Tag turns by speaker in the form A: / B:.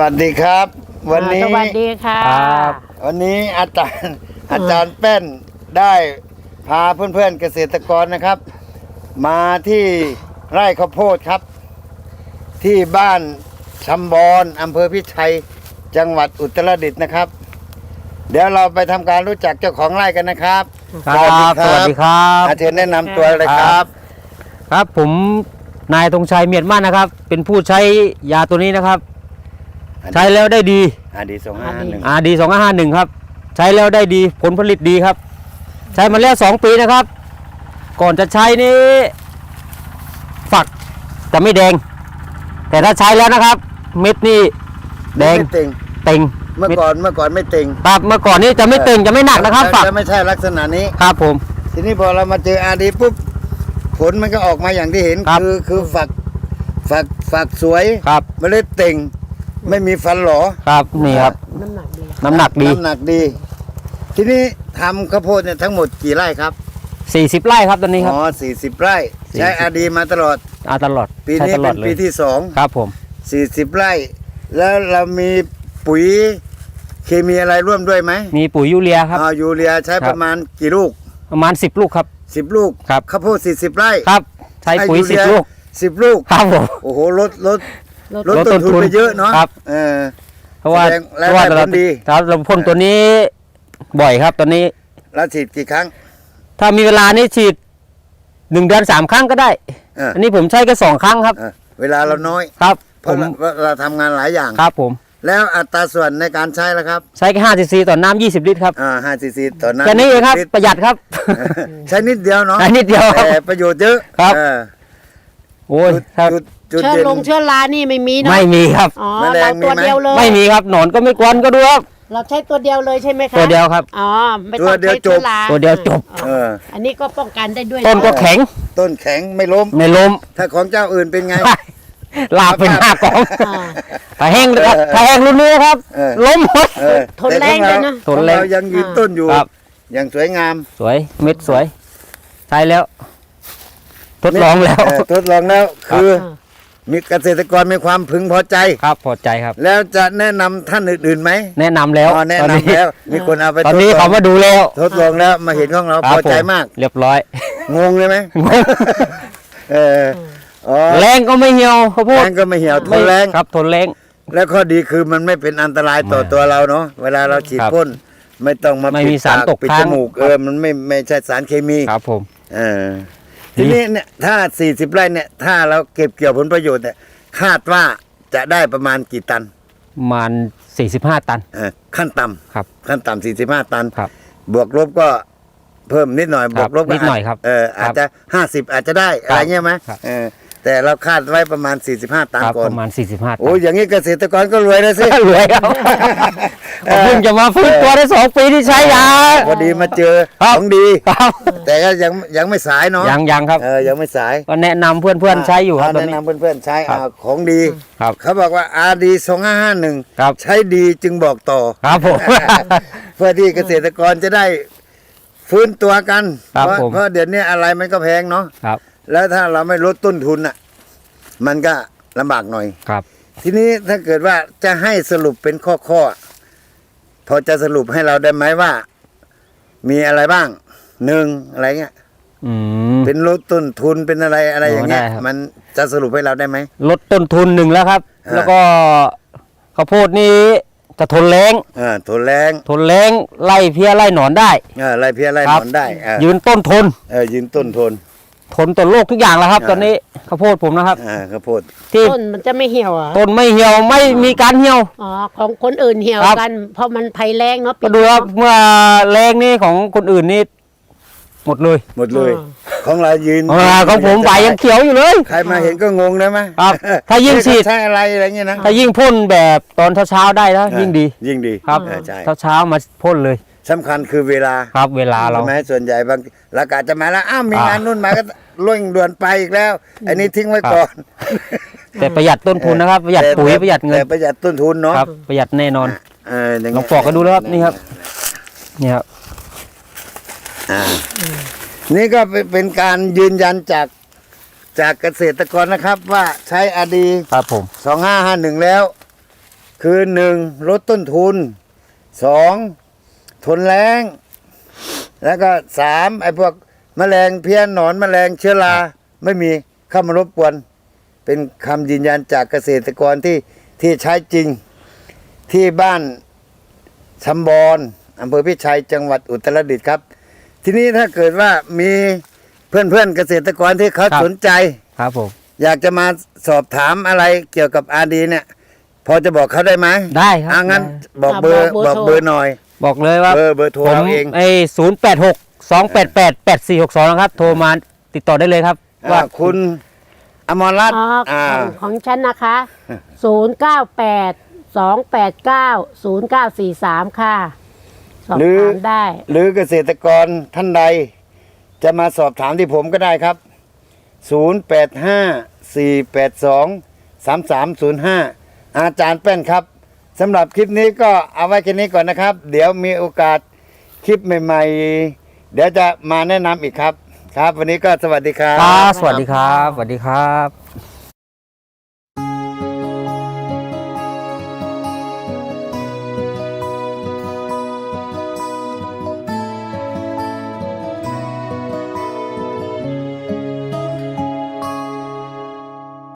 A: วัสดีครับ วันนี้
B: สวัสดีค่ะ
C: ครับ
A: วันนี้อาจารย์อาจารย์แป้นได้พาเพื่อนๆเกษตรกรนะครับ มาที่ไร่ข้าวโพดครับ ที่บ้านชำบอนอำเภอพิชัยจังหวัดอุตรดิตถ์นะครับ เดี๋ยวเราไปทำการรู้จักเจ้าของไร่กันนะครับ
C: ครับสวัสดีครับ
A: อาเชิญแนะนำตัวเลยครับ
C: ครับผมนายธงชัยเมียนมานะครับ เป็นผู้ใช้ยาตัวนี้นะครับ ใช้แล้วได้ดี
A: อาดีสองห้าหนึ่ง
C: อาดีสองห้าหนึ่งครับ ใช้แล้วได้ดีผลผลิตดีครับ ใช้มาแล้วสองปีนะครับ ก่อนจะใช้นี้ ฝักจะไม่แดง แต่ถ้าใช้แล้วนะครับ เม็ดนี่แดง
A: ไม่เต็ง
C: เต็ง
A: เมื่อก่อนเมื่อก่อนไม่เต็ง
C: ครับเมื่อก่อนนี้จะไม่เต็งจะไม่หนักนะครับฝัก
A: จะไม่ใช่ลักษณะนี้
C: ครับผม
A: ทีนี้พอเรามาเจออาดีปุ๊บผลมันก็ออกมาอย่างที่เห็น
C: ครับ
A: คือคือฝักฝักฝักสวย
C: ครับ
A: เมล็ดเต่ง ไม่มีฟันหลอ
C: ครับนี่ครับ
B: น้ำหนักดี
C: น้ำหนักดี
A: น้ำหนักดี ทีนี้ทำข้าวโพดเนี่ยทั้งหมดกี่ไร่ครับ
C: 40ไร่ครับตอนนี้ครับ
A: อ๋อสี่สิบไร่ ใช้
C: 40
A: อาดีมาตลอด
C: อาตลอด
A: ปี
C: ใช้
A: นี้
C: ตล
A: เป็
C: อด
A: น
C: เล
A: ปี
C: ย
A: ที่สอง
C: ครับผม
A: สี่สิบไร่ แล้วเรามีปุ๋ยเคมีอะไรร่วมด้วยไหม
C: มีปุ๋ยยูเรียครับ
A: อ๋อยูเรียใช้
C: ครับ
A: ประมาณกี่ลูก
C: ประมาณ 10 ลูกครับ
A: สิบลูก
C: ครับ
A: ข้าวโพดสี่สิบไร่
C: ครับ ใช้ปุ๋ย
A: ให้
C: 10 ลูก
A: สิบลูก
C: ครับผม
A: โอ้โหลดลด
B: รถ
A: ลดต้นทุนไปเยอะเนาะ
C: ครับ
A: เออ
C: เพราะว่า
A: แสดง
C: เพราะว่า
A: และได้ผล
C: เรา
A: ดี
C: เราเราพ่นตัวนี้บ่อยครับตอนนี้
A: แล้วฉีดกี่ครั้ง
C: ถ้ามีเวลานี่ฉีดหนึ่งเดือนสามครั้งก็ได้
A: เออ
C: อันนี้ผมใช้แค่สองครั้งครับ
A: เออเวลาเราน้อย
C: ครับ
A: เพ
C: ผ
A: ราะ
C: ม
A: เราเราทำงานหลายอย่าง
C: ครับผม
A: แล้วอัตราส่วนในการใช้ละครับ
C: ใช้แค่ห้าซีซีต่อน้ำยี่สิบลิตรครับ
A: อ่าห้าซีซีต่อน้ำ
C: แค่นี้เองครับ
A: ลิต
C: ประหยัดครับ
A: ใช้นิดเดียวเนาะ
C: ใช้นิดเดียวครับ
A: แต่ประโยชน์เยอะ
C: ครับ
A: เออ
C: โอ้ยครับ
A: จุด จุด
B: เชื้อ
A: เด่น
B: ลงเชื้อรานี่ไม่มีเนอะ
C: ไม่มีครับ
B: อ๋อ
A: แมล
B: เรา
A: งมี
B: ตัว
A: ไหม
B: เดียวเลย
C: ไม่มีครับหนอนก็ไม่กวนก็ดูครับ
B: เราใช้ตัวเดียวเลยใช่ไหมคะ
C: ตัวเดียวครับ
B: อ๋อไม่
A: ตั
B: ต้
A: ว
B: อง
A: เดียว
B: ใช้เชื้อ
A: จบ
B: รา
C: ตัวเดียวจบ
B: อ๋อ
A: เออ
B: อันนี้ก็ป้องกันได้ด้วย
C: ต้นก็แข็ง
A: ต้นแข็งไม่ล้ม
C: ไม่ล้ม
A: ถ้าของเจ้าอื่นเป็นไง
C: ลากเป็นหน้ากอง
B: อ่า
C: ถ้าแห้งนะครับ
A: เออ
C: ถ้าแห้งรุ่นนี้ครับ
A: เออ
C: ล้มหมด
A: เออ
B: ทนแรงด้วยนะ
A: แต่ของ
C: ทนแรง
A: เรายังยืนต้นอยู่
C: ครับ
A: อย่างสวยงาม
C: สวยเม็ดสวยใช้แล้ว ทดลองแล้ว
A: เทดลองแล้ว
C: ครับ
A: คือ
B: อ่า
A: มีเกษตรกรมีความพึงพอใจ
C: ครับพอใจครับ
A: แล้วจะแนะนำท่านอื่นๆไหม
C: แนะนำแล้ว
A: อ๋อแนะ
C: ตอน
A: นำ
C: นี้
A: แล้ว มีคนเอาไป
C: ตอนนี้
A: ทดล
C: เขา
A: อง
C: มาดูแล้ว
A: ทดลองแล้วมาเห็นของเรา
C: ครับ
A: พอใจ
C: ผมา
A: ก
C: เรียบร้อย
A: งงเลยไหมเอออ๋อ
C: แรงก็ไม่เหี่ยวเขาพูด
A: แรงก็ไม่เหี่ยวทนแรง
C: ครับทนแรง
A: แล้วข้อดีคือมันไม่เป็นอันตรายต่อ
C: ไม่
A: ตัวเราเนาะเวลาเราฉีด
C: ครับ
A: พ่นไม่ต้องมา
C: ไม่มี
A: ปิด
C: สาร
A: ป
C: ตก
A: ปิด
C: ค้าง
A: จมูก
C: ครับ
A: เออมันไม่ไม่ใช่สารเคมี
C: ครับผม
A: เออ ทีนี้เนี่ยถ้า40ไร่เนี่ย ถ้าเราเก็บเกี่ยวผลประโยชน์เนี่ยคาดว่าจะได้ประมาณกี่ตัน
C: ประมาณ45ตัน
A: เออขั้นต่ำ
C: ครับ
A: ขั้นต่ำ45ตัน
C: ครับ
A: บวกลบก็เพิ่มนิดหน่อย
C: ครับ
A: บวกลบก็
C: นิดหน่อยครับ
A: เออ
C: ครับ
A: อาจจะ50อาจจะได้อะไรเงี้ยไหม
C: ครับ
A: เออ แต่เราคาดไว้ประมาณ 45 ตัน
C: ครับ
A: ก่อ
C: ป
A: น
C: ระมาณ 45ตั
A: โอ้ยอย่างนี้เกษตรกรก็รวยแล้วสิ
C: รวยครับ
A: เออ
C: เพิ่งจะมาฟื้นตัวได้สองปีที่ใช้ยา
A: พอดีมาเจอ
C: ครับ
A: ของดี
C: ครับ
A: แต่ก็ยังยังไม่สายเนาะ
C: ยังยังครับ
A: เออยังไม่สาย
C: ก็แนะนำเพื่อนๆใช้อยู่ครับตอน
A: แนะ
C: นี้
A: นำเพื่อนๆใช้
C: ครับ
A: อ่าของดี
C: ครับ
A: เขาบอกว่า RD 2551
C: ครับ
A: ใช้ดีจึงบอกต่อ
C: ครับผม
A: เพื่อที่เกษตรกรจะได้ฟื้นตัวกัน
C: ครับ
A: เพราะ
C: ผม
A: เพราะเดี๋ยวนี้อะไรมันก็แพงเนาะ
C: ครับ
A: แล้วถ้าเราไม่ลดต้นทุนอะ มันก็ลำบากหน่อย
C: ครับ
A: ทีนี้ถ้าเกิดว่าจะให้สรุปเป็นข้อข้อๆพอจะสรุปให้เราได้ไหมว่า มีอะไรบ้างหนึ่งอะไรเงี้ย
C: อืม
A: เป็นลดต้นทุนเป็นอะไรอะไรอย่างเงี้ย
C: ได้ครับ
A: มันจะสรุปให้เราได้ไหม
C: ลดต้นทุนหนึ่งแล้วครับ
A: อ่า
C: แล้วก็ข้าวโพดนี้จะทนแรง
A: เออทนแรง
C: ทนแรงไล่เพี้ยไล่หนอนได้
A: เออไล่เพี้ยไล่ห
C: คนรับ
A: อนได้เออ
C: ยืนต้นทน
A: เออยืนต้นทน
C: ทนต่อโรคทุกอย่างแล้วครับ
A: อ่า
C: ตอนนี้ข้าวโพดผมนะครับ
A: อ่าข้าวโพด
C: ที่
B: ต้นมันจะไม่เหี่ยวเหรอะ
C: ต้นไม่เหี่ยวไม่มีการเหี่ยว
B: อ๋อของคนอื่นเหี่ยว
C: ครับ
B: กัน เพราะมันภัยแรงเนาะ
C: ก็ดูครับเมื่อแรงนี่ของคนอื่นนี่ หมดเลย
A: หมดเลยของเรายืน
C: อ่าของผมใบยังเขียวอยู่เลย
A: ใครมาเห็นก็งงนะมั้ย
C: ครับ ถ้ายิ่งฉีด
A: ใช่อะไรอะไรเงี้ยนะ
C: ถ้ายิ่งพ่นแบบตอนเช้าๆได้แล้วยิ่งดี
A: ยิ่งดี
C: ครับ
A: เออใช่
C: เช้าๆมาพ่นเลย
A: สำคัญคือเวลา
C: ครับ เวลาเรา
A: ใช่ไหมส่วนใหญ่บางเรากะจะมาแล้วอ้าวมี
C: อ่าง
A: งานนู่นมาก็เร่งด่วนไปอีกแล้ว อันนี้ทิ้งไว้ก่อน
C: แต่ประหยัดต้นทุนนะครับ ประหยัด
A: แต่
C: ปุ๋ยประหยัดเงิน
A: แต่ประหยัดต้นทุนเนาะ
C: ครับ ประหยัดแน่นอน
A: เอออย่าง
C: ล
A: เงี้
C: อยงปอกกันดูแล้วครับนี่ครับ นี่ครับ
A: อ่านี่ก็เป็นเป็นการยืนยันจากจากเกษตรกรนะครับว่าใช้อดี
C: ครับผม
A: สองห้าห้าหนึ่งแล้ว คือหนึ่งลดต้นทุนสองทนแรงแล้วก็สามไอ้พวกแมลงเพี้ยนหนอนแมลงเชื้อราไม่มีเข้ามารบกวน เป็นคำยืนยันจากเกษตรกรที่ที่ใช้จริงที่บ้านชำบอนอำเภอพิชัยจังหวัดอุตรดิตถ์ครับ ทีนี้ถ้าเกิดว่ามีเพื่อนๆเกษตรกรที่เขา
C: ครับ
A: สนใจ
C: ครับผม
A: อยากจะมาสอบถามอะไรเกี่ยวกับอาดีเนี่ย พอจะบอกเขาได้ไหม
C: ได้ครั
A: อ่างั้น
C: ได้
A: บอกเบอร์
B: อ่าบบอ
A: อกก
B: เบ
A: เบ
B: อ
A: อ
B: ร์
A: ร์หน่อย
C: บอกเลยว่า
A: เบอร์เบอร์โทร
C: ผม
A: เราเอง
C: ไอ้ศูนย์แปดหกสองแปดแปดแปดสี่หกสองนะครับ โทรมาติดต่อได้เลยครับ
A: ว่า
C: ว่า
A: คุณอมรรัตน์
B: อ๋อ
A: อ่า
B: ของของฉันนะคะ 0 9 8 2 8 9 0 9 4 3 ค่ะ สอบ
A: หรือ
B: ถามได้
A: หรือเกษตรกรท่านใด จะมาสอบถามที่ผมก็ได้ครับ 0854823305 อาจารย์แป้นครับสำหรับคลิปนี้ก็เอาไว้แค่นี้ก่อนนะครับ เดี๋ยวมีโอกาสคลิปใหม่ๆ เดี๋ยวจะมาแนะนำอีกครับ ครับ วันนี้ก็สวัสดีครับ
C: ครับสวัสดีครับ สวัสดีครับ